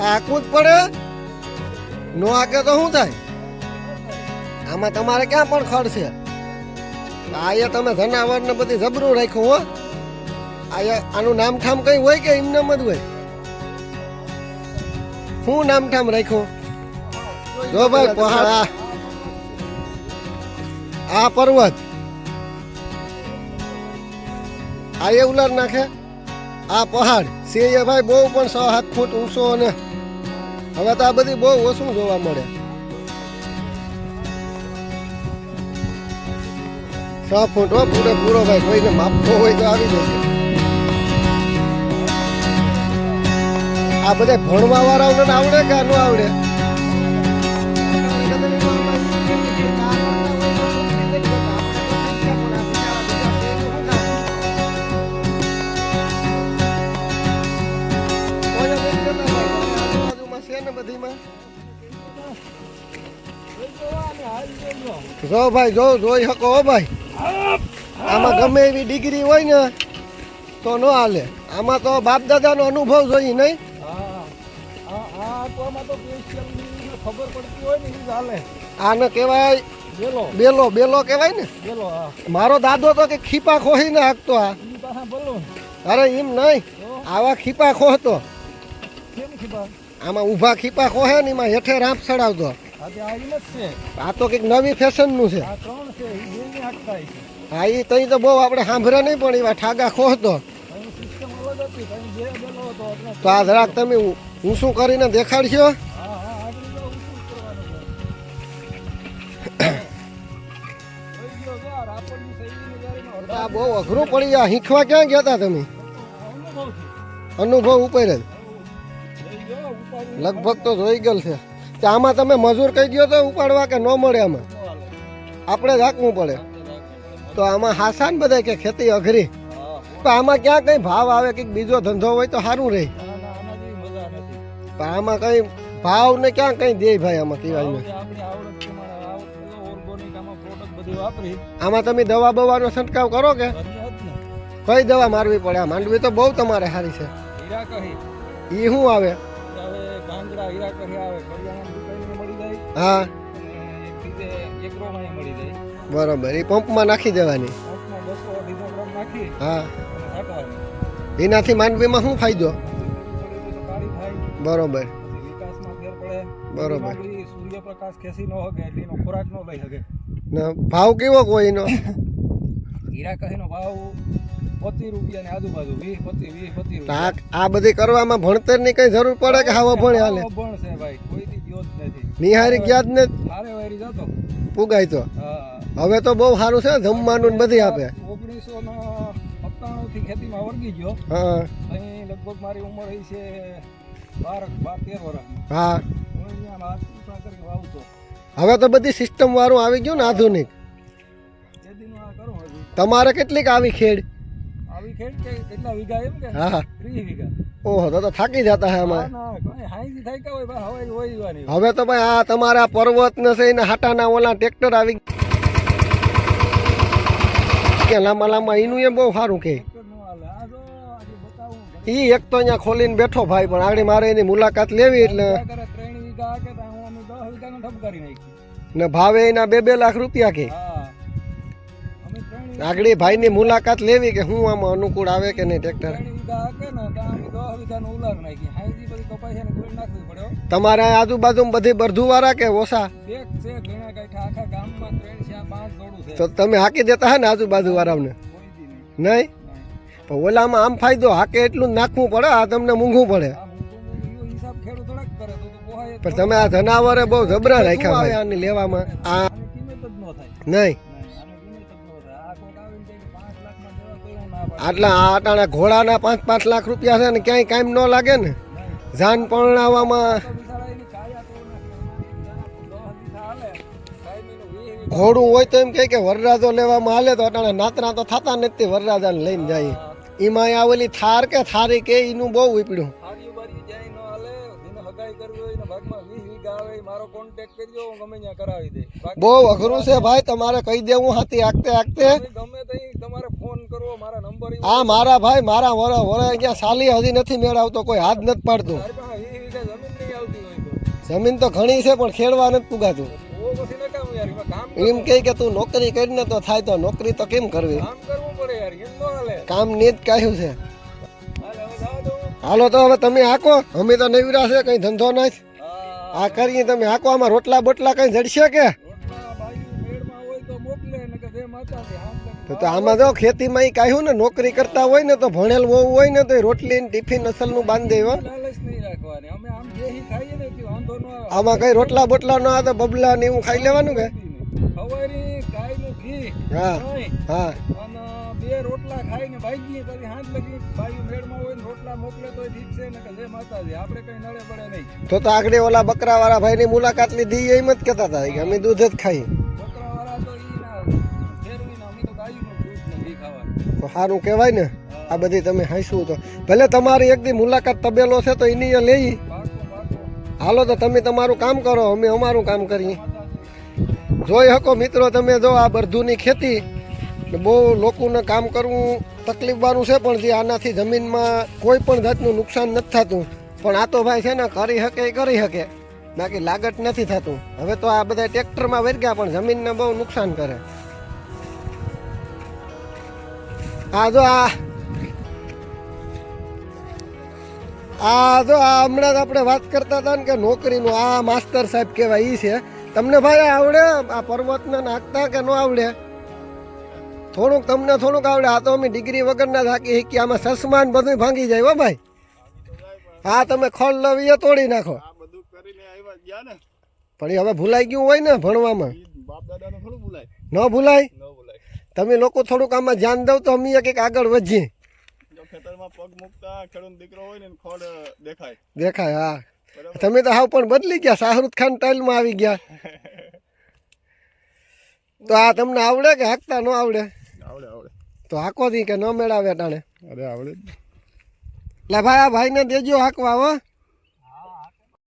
આ આખું જ પડે. નો આકે તો શું થાય? આમાં તમારે ક્યાં પણ ખડ છે. આયા તમે જનાવર ને બધી જબરું રાખ્યું હો. આયે આનું નામ ઠામ કઈ હોય કે એમને જ હોય? શું નામ ઠામ રાખ્યું? જો ભાઈ, પહાડ. આ પર્વત. આયે ઉલાર નાખે? આ પહાડ છે ભાઈ બહુ પણ સો સાત ફૂટ ઊંચો અને હવે તો આ બધી બહુ ઓછું જોવા મળે. છ ફૂટ હો, પૂરે પૂરો ભાઈ, કોઈને માપવો હોય તો આવી જશે આ બધા ભણવા વાળાઓને આવડે કે ન આવડે? જો ભાઈ જો જોઈ શકો હો ભાઈ. આમાં ગમે એવી ડિગ્રી હોય ને તો ન હાલે. આમાં તો બાપ દાદાનો અનુભવ જોઈએ નહીં. ને આને કહેવાય બેલો. બેલો કહેવાય ને? મારો દાદો તો કે ખીપા ખોહીને હાકતો આ. બોલો. અરે એમ નહીં. આવા ખીપા ખોહતો. આમાં ઊભા ખીપા ખોહે ને એમાં હેઠે રાંપ ચડાવતો આ તો કંઈક નવી ફેશનનું છે. હા એ તઈ તો બહુ આપણે સાંભળ્યા નહીં પણ એવા ઠાગા ખોહતો તો. આ જરાક તમે હું શું કરીને દેખાડશો. આ બહુ અઘરું પડી ગયા. શીખવા ક્યાં ગયા હતા તમે? અનુભવ ઉપર જ. લગભગ તો જોઈ ગયેલ છે. તો આમાં તમે મજૂર કહી દો તો ઉપાડવા કે ન મળે આમાં? આપણે જ હાંકવું પડે. તો આમાં હાસાન બધા કે ખેતી અઘરી. તો આમાં ક્યાં કઈ ભાવ આવે કે બીજો ધંધો હોય તો સારું રહે. ના ના પણ આમાં કઈ ભાવ ને ક્યાં કઈ દે ભાઈ આમાં કહેવાય ને. આમાં તમે દવા બવાનો છંટકાવ કરો કે? કઈ દવા મારવી પડે આ માંડવી તો બહુ તમારે સારી છે. એ શું આવે? હવે હીરા કહી આવે કરિયાણા મળી જાય. હા. બીજે એગ્રોમાં મળી જાય. બરોબર એ પંપમાં નાખી દેવાની. પાંચમાં બસો અઢીસો ગ્રામ નાખી હા. એનાથી માંડવીમાં શું ફાયદો? બરોબર. બરોબર. સૂર્યપ્રકાશ ખેસી નો શકે એટલે એનો ખોરાક નો લઈ શકે ભાવ કેવો કોઈનો હીરા કહીનો ભાવ પચીસ રૂપિયા આજુબાજુ વીસ પચીસ વીસ પચીસ આ બધી કરવામાં ભણતરની કઈ જરૂર પડે કે હાવ ભણે હાલે? ભણ છે ભાઈ કોઈ દી ગયો જ નથી. નિહારી ગયા જ ને હારે વારી જતો. પુગાય તો. હવે તો બહુ સારું છે જમવાનું ને બધી આપે. ઓગણીસો નો સત્તાણું થી ખેતીમાં વળગી ગયો. હા. અહીં લગભગ મારી ઉંમર રહી છે બાર બાર તેર વર્ષ હા. હવે તો બધી સિસ્ટમ વાળું આવી ગયું ને આધુનિક. તમારે કેટલીક આવી ખેડ? ખેડ કે કેટલા વીઘા એમ કે? હા. ત્રીસ વીઘા. ઓહો તો તો થાકી જતા હે કે હવે તો ભાઈ આ તમારા પર્વત ને છે ને હાટાના ઓલા ટ્રેક્ટર આવી ગયા. લાંબા લાંબા એનું એ બહુ સારું કે. ઈ એક તો અહીંયા ખોલીને બેઠો ભાઈ પણ આગળ મારે એની મુલાકાત લેવી એટલે કે ને ભાવે એના બે બે લાખ રૂપિયા કે. હા ભાઈ ની મુલાકાત લેવી કે હું આમાં અનુકૂળ આવે કે નહીં ટ્રેક્ટર? તો. તમારે આજુબાજુ બધી બરધું વાળા કે ઓછા? તો તમે હાકી દેતા હે ને આજુબાજુ વાળાને નહીં. નહીં. ઓલામાં આમ ફાયદો હાકે એટલું જ નાખવું પડે આ તમને મોંઘું પડે. તો તો પણ તમે આ જનાવરે બહુ જબરા રાખ્યા આની લેવામાં? આ નહીં. આટલા આટાણા ઘોડાના પાંચ પાંચ લાખ રૂપિયા છે ને ક્યાંય કાંઈ ન લાગે ને. જાન પરણાવવામાં વીઘા ઘોડું હોય તો એમ કહે કે વરરાજો લેવામાં હાલે તો અટાણે નાતરા તો થતા નથી વરરાજાને લઈને જાય. એમાં આવેલી થાર કે થારી કે એનું બહુ ઉપડ્યું. બહુ અઘરું છે ભાઈ તમારે કહી દેવું હાથી આગતે આગતે ગમે તમારે ફોન કરવો મારા આ મારા ભાઈ મારા વરા વરા અહીંયા સાલી હજી નથી મેળવતો કોઈ હાથ નથી પાડતું. જમીન તો. ઘણી છે પણ ખેડવા નથી પુગાતું. એમાં કહે કે તું નોકરી કરીને તો થાય તો નોકરી તો કેમ કરવી? કામ ન જ કહ્યું છે. હાલે તો. હવે તમે હાકો. અમે તો નવીરા છે કઈ ધંધો નહીં આ કરીએ તમે હાકો. આમાં રોટલા બોટલા કઈ જડશે કે? તો તો આમાં જો ખેતીમાં કહ્યું કાઢ્યું ને નોકરી કરતા હોય ને તો ભણેલ હોવું હોય ને તો રોટલી ને ટિફિન અસલનું બાંધી દે હો. લાલચ નહીં રાખવાની. અમે આમ ખાઈએ કઈ રોટલા બોટલા ન આવે તો બબલા ને એવું ખાઈ લેવાનું કે? હા હા. બે રોટલા ખાઈને ભાગી પછી હાથ લગી બાયું મેળમાં હોય રોટલા મોકલે તો ઠીક છે ને જય માતાજી. આપણે કઈ નડે પડે નહીં. તો તો આગળ ઓલા બકરા વાળા ભાઈ ની મુલાકાત લીધી એમ જ કહેતા હતા કે અમે દૂધ જ ખાઈ સારું કહેવાય ને. આ બધી તમે હાંસવું તો. ભલે તમારી એક દી મુલાકાત તબેલો છે તો એની લઈ. હાલો તો તમે તમારું કામ કરો, અમે અમારું કામ કરીએ. જોઈ શકો મિત્રો તમે જો આ બરધુની ખેતી. બહુ લોકોને કામ કરવું તકલીફવાળું છે પણ જે આનાથી જમીનમાં કોઈ પણ જાતનું નુકસાન નથી થતું. પણ આ તો ભાઈ છે ને કરી શકે એ કરી શકે. બાકી લાગત નથી થતું. હવે તો આ બધા ટ્રેક્ટરમાં વર્ગ્યા પણ જમીનને બહુ નુકસાન કરે. આ જો આ. આ જો આ હમણાં જ આપણે વાત કરતા હતા ને કે નોકરીનું આ માસ્તર સાહેબ કહેવાય ઈ છે. તમને ભાઈ આવડે? આ પર્વતને નાખતા કે ન આવડે? થોડુંક તમને થોડુંક આવડે. આ તો અમે ડિગ્રી વગરના થાકી શીખી આમાં સસમાન બધું ભાંગી જાય હો ભાઈ. હા તમે ખોલ લવી એ તોડી નાખો. પણ એ હવે ભૂલાઈ ગયું હોય ને ભણવામાં. ન ભૂલાય. તમે લોકો થોડુંક આમાં ધ્યાન દો તો અમે કંઈક આગળ વધીએ. ખેતરમાં પગ મૂકતા ખેડૂત દીકરો હોય ને ખોડ દેખાય. દેખાય હા. તમે તો હાવ પણ બદલી ગયા શાહરુખ ખાન ટાઈલમાં આવી ગયા. તો આ તમને આવડે કે હાંકતા ન આવડે? આવડે આવડે. તો હાકો દી કે ન મેળાવે ટાણે. અરે આવડે લે ભાઈ આ ભાઈને દેજો હાંકવા હો.